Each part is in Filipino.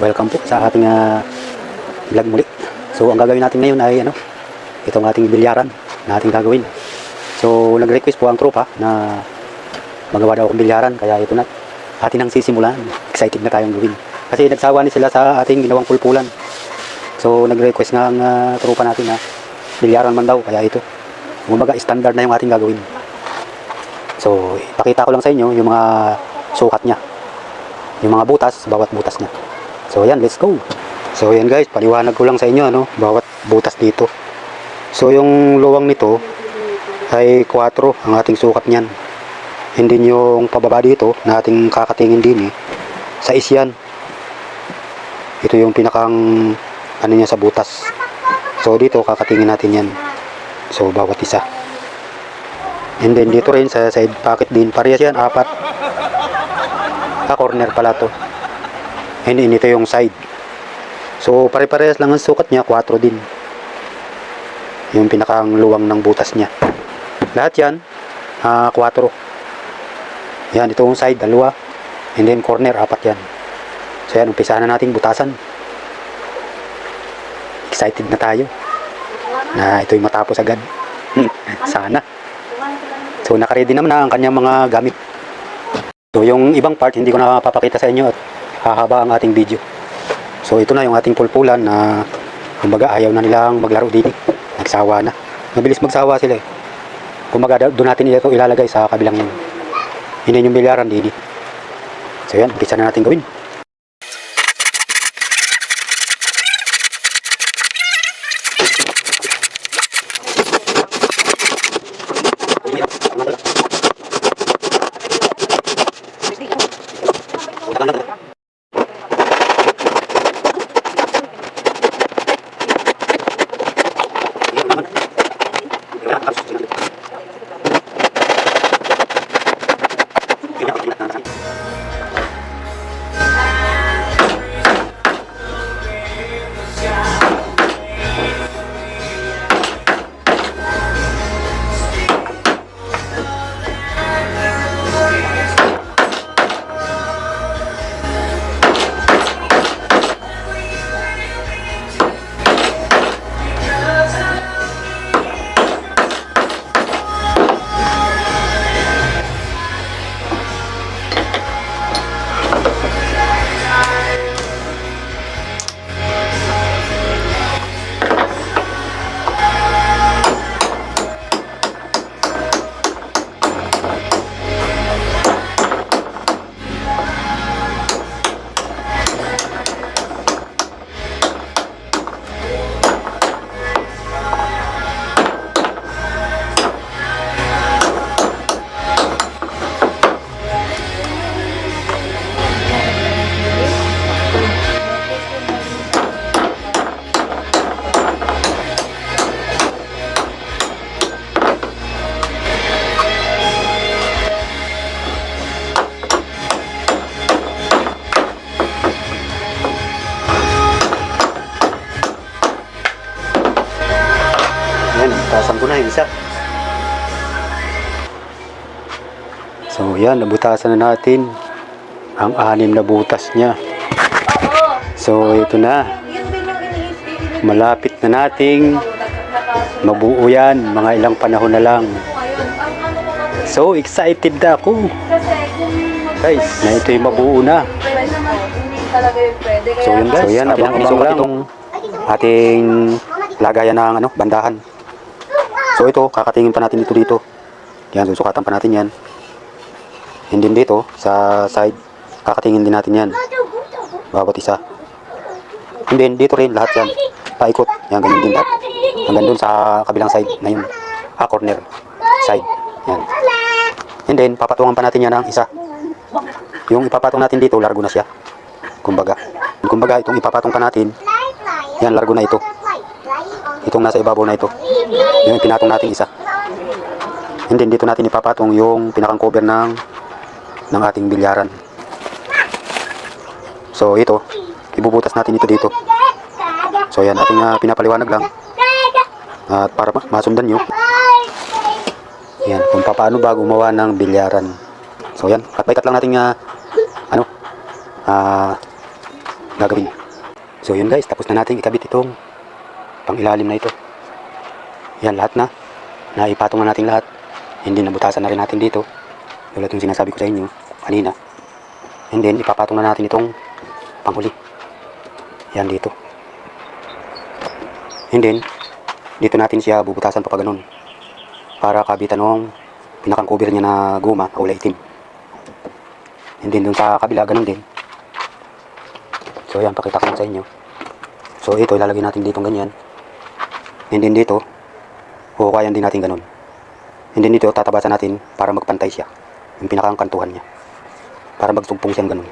welcome po sa ating uh, vlog muli. So ang gagawin natin ngayon ay ano, itong ating bilyaran na ating gagawin. So nag-request po ang tropa na magawa daw akong bilyaran kaya ito na atin ang sisimulan. Excited na tayong gawin. Kasi nagsawa ni sila sa ating ginawang pulpulan. So nag-request nga ang ah, tropa natin na bilyaran man daw kaya ito. Kumbaga standard na yung ating gagawin. So ipakita ko lang sa inyo yung mga sukat niya. Yung mga butas, bawat butas niya. So yan, let's go. So yan guys, paliwanag ko lang sa inyo ano, bawat butas dito. So yung luwang nito ay 4 ang ating sukat niyan. Hindi yung pababa dito na ating kakatingin din eh. Sa isyan. Ito yung pinakang ano niya sa butas. So dito kakatingin natin yan. So bawat isa. And then dito rin sa side pocket din. Parehas yan, apat. Sa corner pala to. And then ito yung side. So pare-parehas lang ang sukat niya, 4 din. Yung pinakang luwang ng butas niya. Lahat yan, ah 4. Yan, ito yung side, dalawa. And then corner, apat yan. So yan, umpisahan na natin butasan. Excited na tayo. Na ito'y matapos agad. Sana. So nakaready naman na ang kanyang mga gamit. So yung ibang part hindi ko na mapapakita sa inyo hahaba ang ating video. So ito na yung ating pulpulan na kumbaga ayaw na nilang maglaro dito. Nagsawa na. Mabilis magsawa sila eh. Kumbaga doon natin ito ilalagay sa kabilang yun. Hindi yung bilyaran didi. So yan, umpisa na natin gawin. So yan, nabutasan na natin ang anim na butas niya. So ito na, malapit na nating mabuo yan, mga ilang panahon na lang. So excited na ako guys, na ito'y mabuo na. So yun guys, so yan, abang-abang lang itong ating lagayan ng ano, bandahan. So ito, kakatingin pa natin dito dito. Yan, susukatan pa natin yan. And then dito, sa side, kakatingin din natin yan. Bawat isa. And then dito rin, lahat yan. Paikot. Yan, ganyan din lahat. Hanggang dun sa kabilang side na yun. Ah, corner. Side. Yan. And then, papatungan pa natin yan ng isa. Yung ipapatong natin dito, largo na siya. Kumbaga. Kumbaga, itong ipapatong pa natin, yan, largo na ito. Itong nasa ibabaw na ito. Yung pinatong natin isa. And then dito natin ipapatong yung pinakang cover ng ng ating bilyaran. So ito, ibubutas natin ito dito. So yan, ating ah, pinapaliwanag lang. At para ma- masundan nyo, yan, kung paano ba gumawa ng bilyaran. So yan, kat lang natin ah, ano, ah, gagawin. So yun guys, tapos na natin ikabit itong pang ilalim na ito. Yan lahat na. Naipatong na natin lahat. Hindi nabutasan na rin natin dito. Tulad yung sinasabi ko sa inyo kanina. And then ipapatong na natin itong panghuli. Yan dito. And then dito natin siya bubutasan pa ganun. Para kabitan ng pinakang cover niya na guma kulay itim. And then dun sa kabila ganun din. So yan, pakita ko sa inyo. So ito, ilalagay natin dito ganyan. And then dito, huhukayan din natin ganun. And then dito, tatabasan natin para magpantay siya. Yung pinakang kantuhan niya. Para magsugpong siyang ganun.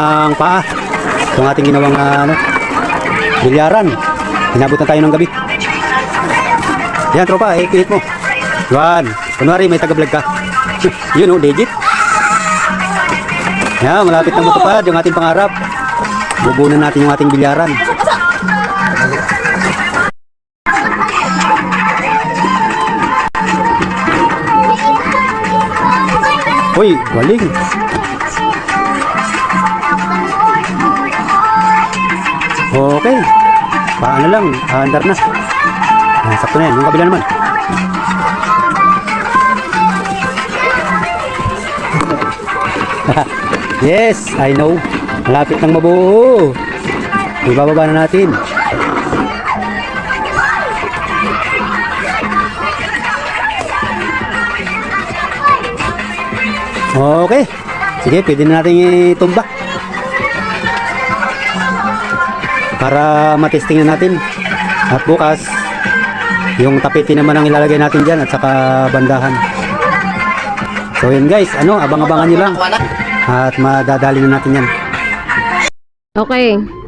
Ng paa. Itong ating ginawang ah, ano, bilyaran. Inabutan tayo ng gabi. Yan, tropa, ikit mo. Yan. Kunwari, may taga-vlog ka. Yun, oh, legit. Yan, malapit na matupad yung ating pangarap. Bubunan natin yung ating bilyaran. Uy, galing. Okay. Paano lang, andar na. Ah, sakto na yan. Yung kabila naman. yes, I know. Malapit nang mabuo. Ibababa na natin. Okay. Sige, pwede na natin itumba. Para matesting na natin. At bukas, yung tapete naman ang ilalagay natin dyan at saka bandahan. So yun guys, ano, abang-abangan nyo lang. At madadali na natin yan. Okay.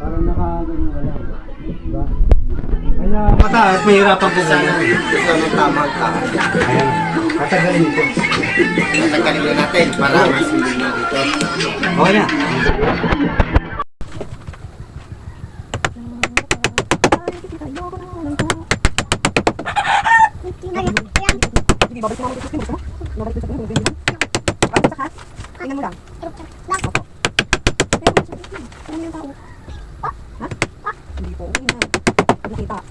Parang nakaganyan ka lang. Diba? Kaya mataas, mahirapan po ganyan. Gusto mo tamang ka. Ayan, tatagalin ito. Tatagalin na natin para mas hindi na dito. Okay na. 不会吧。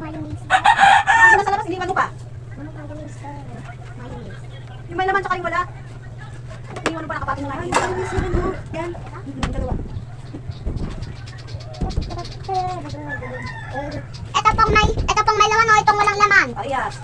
Mayonnaise. Ano nasa labas, iniwan mo pa. Mama, mayonnaise ka. Mayonnaise. Yung may laman tsaka yung wala. Iniwan mo pa nakapatin ng mayonnaise. Yan. Yung dalawa. Ito pong may, ito pong may laman o itong walang laman. Oh, yes.